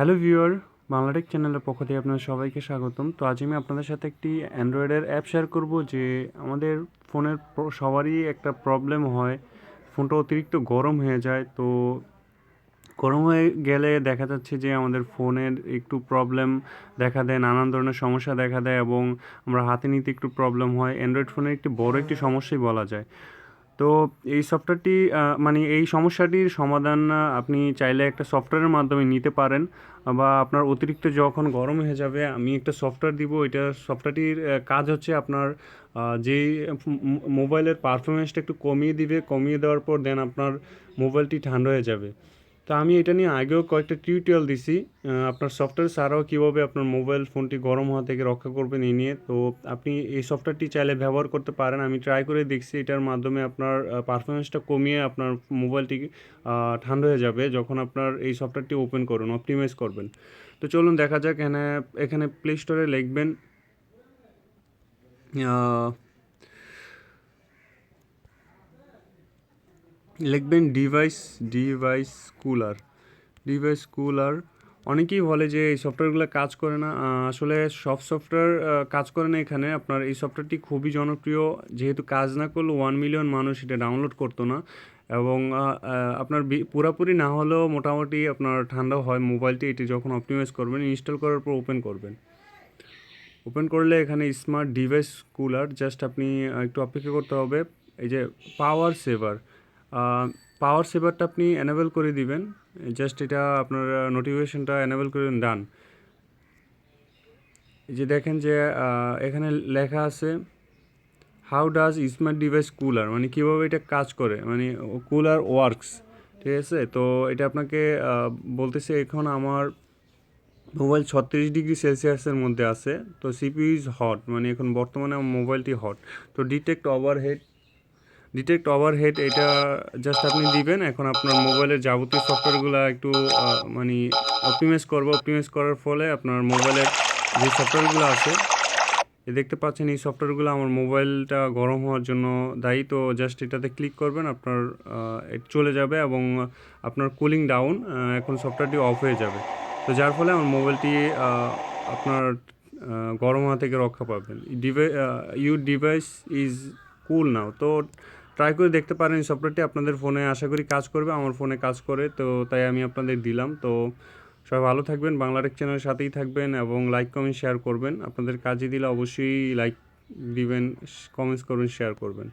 Hello viewer Bangla Tech চ্যানেলের পক্ষ থেকে আপনাদের সবাইকে স্বাগতম। তো আজ আমি আপনাদের সাথে একটি অ্যান্ড্রয়েডের অ্যাপ শেয়ার করব যে আমাদের ফোনের সবারই একটা প্রবলেম হয়। ফোনটা অতিরিক্ত গরম হয়ে যায়, তো গরম হয়ে গেলে দেখা যাচ্ছে যে আমাদের ফোনের একটু প্রবলেম দেখা দেয়, নানান ধরনের সমস্যা দেখা দেয় এবং আমরা হাতে নিতে একটু প্রবলেম হয়। অ্যান্ড্রয়েড ফোনের একটি বড় একটি সমস্যাই বলা যায়। তো এই সফটওয়্যারটি মানে এই সমস্যাটির সমাধান আপনি চাইলে একটা সফটওয়্যারের মাধ্যমে নিতে পারেন। বা আপনার অতিরিক্ত যখন গরম হয়ে যাবে, আমি একটা সফটওয়্যার দিব। এটা সফটওয়্যারটির কাজ হচ্ছে আপনার যে মোবাইলের পারফরমেন্সটা একটু কমিয়ে দিবে। কমিয়ে দেওয়ার পর দেন আপনার মোবাইলটি ঠান্ডা হয়ে যাবে। তো আমি এটা নিয়ে আগেও কয়েকটা টিউটোরিয়াল দিছি। আপনার সফটওয়্যার ছাড়াও কীভাবে আপনার মোবাইল ফোনটি গরম হওয়া থেকে রক্ষা করবেন এই নিয়ে। তো আপনি এই সফটওয়্যারটি চাইলে ব্যবহার করতে পারেন। আমি ট্রাই করে দেখছি, এটার মাধ্যমে আপনার পারফরমেন্সটা কমিয়ে আপনার মোবাইলটি ঠান্ডা হয়ে যাবে যখন আপনার এই সফটওয়্যারটি ওপেন করুন অপটিমাইজ করবেন। তো চলুন দেখা যাক, এখানে এখানে প্লে স্টোরে লিখবেন লিখবেন device device cooler device cooler অনেকেই বলে যে এই সফটওয়্যারগুলো কাজ করে না। আসলে সব সফটওয়্যার কাজ করে না এখানে। আপনার এই সফটওয়্যারটি খুবই জনপ্রিয়। যেহেতু কাজ না করলে ওয়ান মিলিয়ন মানুষ এটা ডাউনলোড করতো না। এবং আপনার পুরাপুরি না হলেও মোটামুটি আপনার ঠান্ডা হয় মোবাইলটি এটি যখন অপটিমাইজ করবেন ইনস্টল করার পর ওপেন করবেন। ওপেন করলে এখানে স্মার্ট ডিভাইস কুলার জাস্ট আপনি একটু অপেক্ষা করতে হবে। এই যে পাওয়ার সেভার পাওয়ার সেভারটা আপনি এনেবল করে দিবেন। জাস্ট এটা আপনার নোটিফিকেশনটা এনেবল করে ডান যে দেখেন যে এখানে লেখা আছে how does smart device cooler মানে কীভাবে এটা কাজ করে? মানে কুলার ওয়ার্কস ঠিক আছে? তো এটা আপনাকে বলতেছে এখন আমার মোবাইল ছত্রিশ ডিগ্রি সেলসিয়াসের মধ্যে আছে। তো সিপিইউ ইজ হট মানে এখন বর্তমানে আমার মোবাইলটি হট তো ডিটেক্ট ওভারহেড ডিটেক্ট ওভারহেড এটা জাস্ট আপনি দিবেন। এখন আপনার মোবাইলের যাবতীয় সফটওয়্যারগুলো একটু মানে অপটিমাইজ করব। অপটিমাইজ করার ফলে আপনার মোবাইলের যে সফটওয়্যারগুলো আছে, এ দেখতে পাচ্ছেন এই সফটওয়্যারগুলো আমার মোবাইলটা গরম হওয়ার জন্য দায়ী। তো জাস্ট এটাতে ক্লিক করবেন, আপনার চলে যাবে এবং আপনার কুলিং ডাউন এখন সফটওয়্যারটি অফ হয়ে যাবে। তো যার ফলে আমার মোবাইলটি আপনার গরম হওয়া থেকে রক্ষা পাবেন। ডিভাই your device is cool now তো ট্রাই করে দেখতে পারেন সফটওয়্যারটি আপনাদের ফোনে আশা করি কাজ করবে, আমার ফোনে কাজ করে, তো তাই আমি আপনাদের দিলাম। তো সবাই ভালো থাকবেন বাংলাটেক চ্যানেলের সাথেই থাকবেন এবং লাইক কমেন্ট শেয়ার করবেন। আপনাদের কাজে দিলে অবশ্যই লাইক দিবেন কমেন্টস করবেন শেয়ার করবেন।